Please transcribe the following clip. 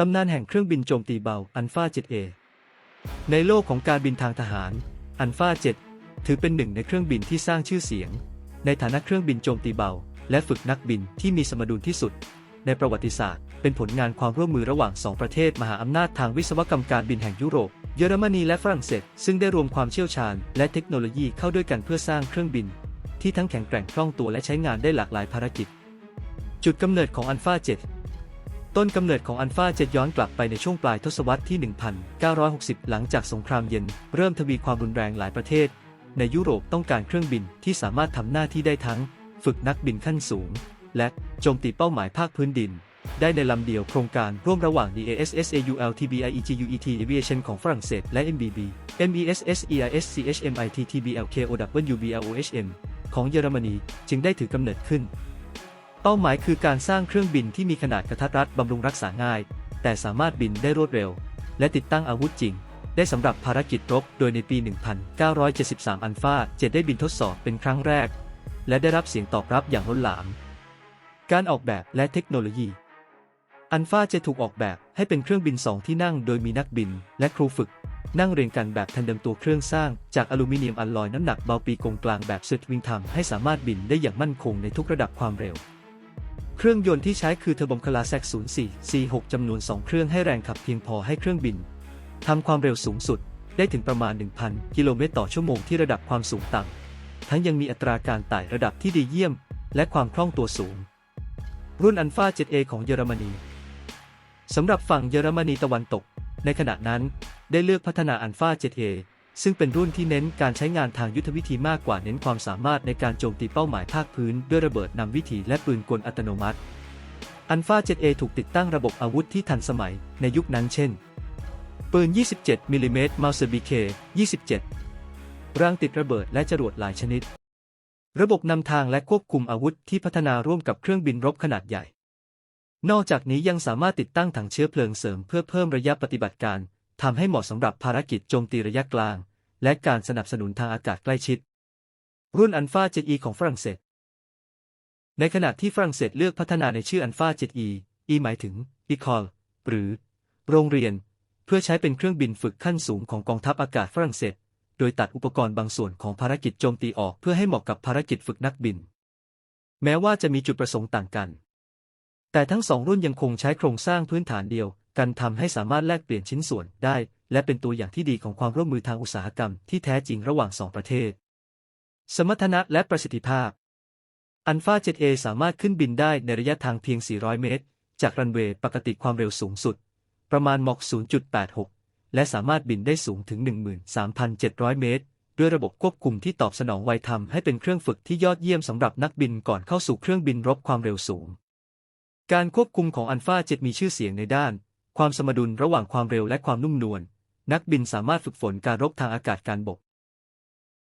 ตำนานแห่งเครื่องบินโจมตีเบาอันฟา 7A ในโลกของการบินทางทหาร อันฟา 7 ถือเป็นหนึ่งในเครื่องบินที่สร้างชื่อเสียง ในฐานะเครื่องบินโจมตีเบา และฝึกนักบินที่มีสมดุลที่สุด ในประวัติศาสตร์ เป็นผลงานความร่วมมือระหว่างสองประเทศมหาอำนาจทางวิศวกรรมการบินแห่งยุโรป เยอรมนีและฝรั่งเศส ซึ่งได้รวมความเชี่ยวชาญ และเทคโนโลยีเข้าด้วยกันเพื่อสร้างเครื่องบิน ที่ทั้งแข็งแกร่งคล่องตัวและใช้งานได้หลากหลายภารกิจ จุดกำเนิดของอันฟา 7 ต้นกำเนิดของอันฟา7ย้อนกลับไปในช่วงปลายทศวรรษที่ 1960 หลังจากสงครามเย็น เริ่มทวีความรุนแรงหลายประเทศ ในยุโรปต้องการเครื่องบินที่สามารถทำหน้าที่ได้ทั้ง ฝึกนักบินขั้นสูง และโจมตีเป้าหมายภาคพื้นดิน ได้ในลำเดียวโครงการร่วมระหว่าง DASSAUL TBI EGUET Aviation ของฝรั่งเศสและ MBB MESS EIS CHMIT TBL KOW BLOHM ของเยอรมนีจึงได้ถือกำเนิดขึ้น เป้าหมายคือการสร้างเครื่องบินที่มีขนาดกระทัดรัดบำรุงรักษาง่าย แต่สามารถบินได้รวดเร็ว และติดตั้งอาวุธจริง ได้สำหรับภารกิจรบ โดยในปี 1973 อัลฟา7ได้บินทดสอบเป็นครั้งแรก และได้รับเสียงตอบรับอย่างล้นหลาม การออกแบบและเทคโนโลยี อัลฟาจะถูกออกแบบให้เป็นเครื่องบินสองที่นั่ง โดยมีนักบิน และครูฝึก นั่งเรียงกันแบบแทนเดิมตัวเครื่องสร้าง จากอลูมิเนียมอลลอยน้ำหนักเบาปีกงกลางแบบสุดวิงทำให้สามารถบินได้อย่างมั่นคงในทุกระดับความเร็ว เครื่องยนต์ที่ใช้คือเทอร์โบคลาแซก04 C6 จำนวน 2 เครื่องให้แรงขับเพียงพอให้เครื่องบินทำความเร็วสูงสุดได้ถึงประมาณ 1,000 กิโลเมตรต่อชั่วโมงที่ระดับความสูงต่ำ ทั้งยังมีอัตราการไต่ระดับที่ดีเยี่ยม และความคล่องตัวสูง รุ่นอันฟา 7A ของเยอรมนี สำหรับฝั่งเยอรมนีตะวันตก ในขณะนั้นได้เลือกพัฒนาอันฟา 7A ซึ่งเป็นรุ่นที่เน้นการใช้งานทางยุทธวิธีมากกว่าเน้นความสามารถในการโจมตีเป้าหมายภาคพื้น ด้วยระเบิดนำวิถีและปืนกลอัตโนมัติอันฟา 7A ถูกติดตั้งระบบอาวุธที่ทันสมัยในยุคนั้นเช่น ปืน 27 มิลลิเมตรมาเซบีเค27 รางติดระเบิดและจรวดหลายชนิด ระบบนำทางและควบคุมอาวุธที่พัฒนาร่วมกับเครื่องบินรบขนาดใหญ่ นอกจากนี้ยังสามารถติดตั้งถังเชื้อเพลิงเสริมเพื่อเพิ่มระยะปฏิบัติการ ทำให้เหมาะสำหรับภารกิจโจมตีระยะกลาง และการสนับสนุนทางอากาศใกล้ชิด รุ่นอันฟา 7E ของฝรั่งเศส ในขณะที่ฝรั่งเศสเลือกพัฒนาในชื่ออันฟา 7E E หมายถึง Ecole หรือ โรงเรียน เพื่อใช้เป็นเครื่องบินฝึกขั้นสูงของกองทัพอากาศฝรั่งเศส โดยตัดอุปกรณ์บางส่วนของภารกิจโจมตีออกเพื่อให้เหมาะกับภารกิจฝึกนักบิน แม้ว่าจะมีจุดประสงค์ต่างกัน แต่ทั้งสองรุ่นยังคงใช้โครงสร้างพื้นฐานเดียว กันทำให้สามารถแลกเปลี่ยนชิ้นส่วนได้ และเป็นตัวอย่างที่ดีของความร่วมมือทางอุตสาหกรรมที่แท้จริงระหว่างสองประเทศ สมรรถนะและประสิทธิภาพ อันฟา 7A สามารถขึ้นบินได้ในระยะทางเพียง 400 เมตร จากรันเวย์ปกติความเร็วสูงสุด ประมาณมอก 0.86 และสามารถบินได้สูงถึง 13,700 เมตร ด้วยระบบควบคุมที่ตอบสนองไวทำให้เป็นเครื่องฝึกที่ยอดเยี่ยมสำหรับนักบินก่อนเข้าสู่เครื่องบินรบความเร็วสูง การควบคุมของอันฟา 7 มีชื่อเสียงในด้าน ความสมดุลระหว่างความเร็วและความนุ่มนวลนักบินสามารถฝึกฝนการรบทางอากาศการบก